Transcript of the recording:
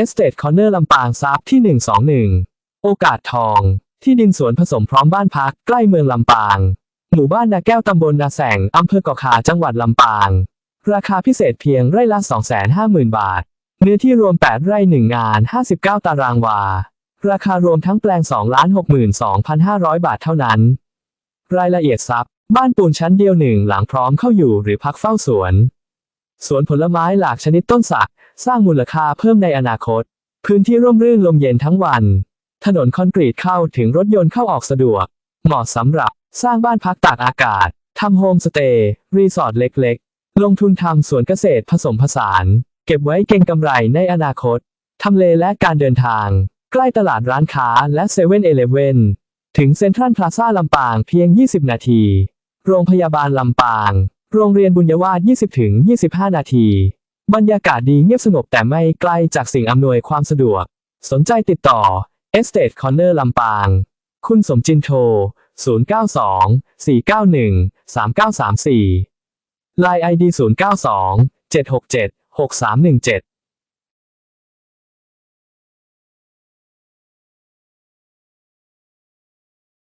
Estate Corner ลำปางซับที่ 121 โอกาสทอง ที่ดินสวนผสมพร้อมบ้านพักใกล้เมืองลำปาง หมู่บ้านนาแก้วตำบลนาแสงอำเภอเกาะขาจังหวัดลำปาง ราคาพิเศษเพียงไร่ละ 250,000 บาท เนื้อที่รวม 8 ไร่ 1 งาน 59 ตารางวา ราคารวมทั้งแปลง 2,62,500 บาทเท่านั้น รายละเอียดทรัพย์ บ้านปูนชั้นเดียวหนึ่งหลังพร้อมเข้าอยู่หรือพักเฝ้าสวน สวนผลไม้หลากชนิดต้นสัก สร้างมูลค่าเพิ่มในอนาคต พื้นที่ร่มรื่นลมเย็นทั้งวัน ถนนคอนกรีตเข้าถึงรถยนต์เข้าออกสะดวก เหมาะสำหรับสร้างบ้านพักตากอากาศทำโฮมสเตย์รีสอร์ทเล็กๆ ลงทุนทำสวนเกษตรผสมผสาน เก็บไว้เก็งกำไรในอนาคตทำเลและการเดินทาง ใกล้ตลาดร้านค้าและเซเว่นเอเลเวนถึงเซ็นทรัลพลาซ่าลำปางเพียง 20 นาที โรงพยาบาลลำปาง โรงเรียนบุญยวาส20-25 นาที บรรยากาศดีเงียบสงบแต่ไม่ไกลจากสิ่งอำนวยความสะดวก สนใจติดต่อ Estate Corner ลำปาง คุณสมจินโทร 092 491 3934 Line ID 092 767 6317